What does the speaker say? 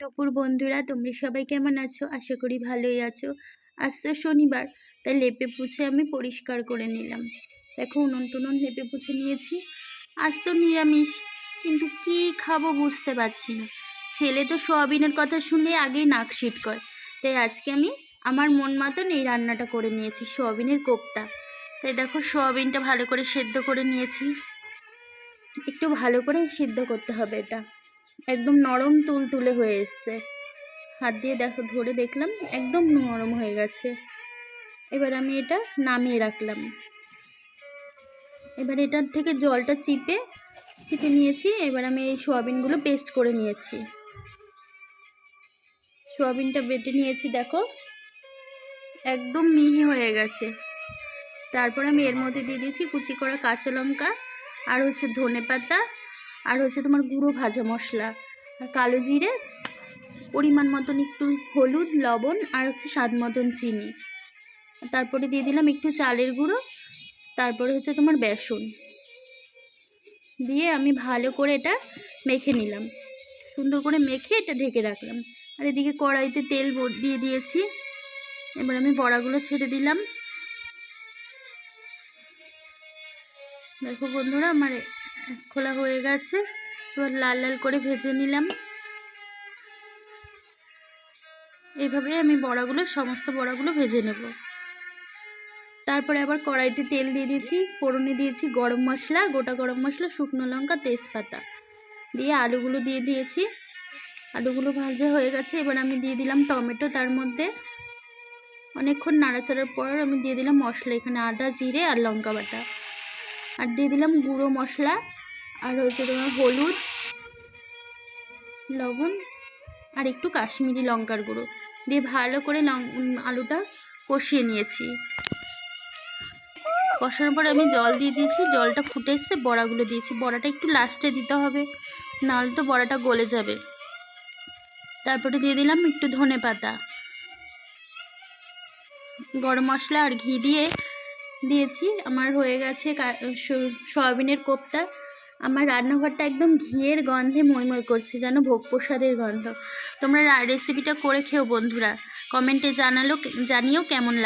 দুপুর বন্ধুরা, তোমরা সবাই কেমন আছো? আশা করি ভালোই আছো। আজ তো শনিবার, তাই লেপে পুছে আমি পরিষ্কার করে নিলাম। দেখো, উনুন টুনুন লেপে পুছে নিয়েছি। আজ তো নিরামিষ, কিন্তু কি খাব বুঝতে পারছি না। ছেলে তো সোয়াবিনের কথা শুনলে আগেই নাক করে তাই আজকে আমি আমার মন মতন এই রান্নাটা করে নিয়েছি, সোয়াবিনের কোপ্তা। তাই দেখো, সোয়াবিনটা ভালো করে সেদ্ধ করে নিয়েছি। একটু ভালো করে সিদ্ধ করতে হবে এটা। একদম নরম তুল তুলে হয়ে এসছে। হাত দিয়ে দেখো, ধরে দেখলাম একদম নরম হয়ে গেছে। এবার আমি এটা নামিয়ে রাখলাম। এবার এটার থেকে জলটা চিপে চিপে নিয়েছি। এবার আমি এই সোয়াবিনগুলো পেস্ট করে নিয়েছি। সোয়াবিনটা বেটে নিয়েছি, দেখো। একদম মিহি হয়ে গেছে। তারপর আমি এর মধ্যে দিয়ে দিয়েছি কুচি করা কাঁচা লঙ্কা আর হচ্ছে ধনে পাতা আর হচ্ছে তোমার গুঁড়ো ভাজা মশলা, আর কালো জিরে, পরিমাণ মতন একটু হলুদ, লবণ আর হচ্ছে স্বাদ মতন চিনি। তারপরে দিয়ে দিলাম একটু চালের গুঁড়ো, তারপরে হচ্ছে তোমার বেসন। দিয়ে আমি ভালো করে এটা মেখে নিলাম। সুন্দর করে মেখে এটা ঢেকে রাখলাম। আর এদিকে কড়াইতে তেল দিয়ে দিয়েছি। এবার আমি বড়াগুলো ছেড়ে দিলাম। দেখো বন্ধুরা, আমার খোলা হয়ে গেছে। এবার লাল লাল করে ভেজে নিলাম। এইভাবে আমি বড়াগুলো, সমস্ত বড়াগুলো ভেজে নেব। তারপরে আবার কড়াইতে তেল দিয়ে দিয়েছি, ফোড়নে দিয়েছি গরম মশলা, গোটা গরম মশলা, শুকনো লঙ্কা, তেজপাতা। দিয়ে আলুগুলো দিয়ে দিয়েছি। আলুগুলো ভাজা হয়ে গেছে, এবার আমি দিয়ে দিলাম টমেটো তার মধ্যে। অনেকক্ষণ নাড়াচাড়ার পর আমি দিয়ে দিলাম মশলা, এখানে আদা, জিরে আর লঙ্কা বাটা। আর দিয়ে দিলাম গুঁড়ো মশলা আর হচ্ছে তোমার হলুদ, লবণ আর একটু কাশ্মীরি লঙ্কার গুঁড়ো। দিয়ে ভালো করে আলুটা কষিয়ে নিয়েছি। কষানোর পরে আমি জল দিয়ে দিয়েছি, জলটা ফুটে এসছে, বড়াগুলো দিয়েছি। বড়াটা একটু লাস্টে দিতে হবে, নাহলে তো বড়াটা গলে যাবে। তারপরে দিয়ে দিলাম একটু ধনে পাতা। গরম মশলা আর ঘি দিয়ে দিয়েছি। আমার হয়ে গেছে সয়াবিনের কোপ্তা। আমার রান্নাঘরটা একদম ঘিয়ের গন্ধে মইময় করছে, যেন ভোগ প্রসাদের গন্ধ। তোমরা রেসিপিটা করে খেও বন্ধুরা। কমেন্টে জানালো, জানিও কেমন লাগে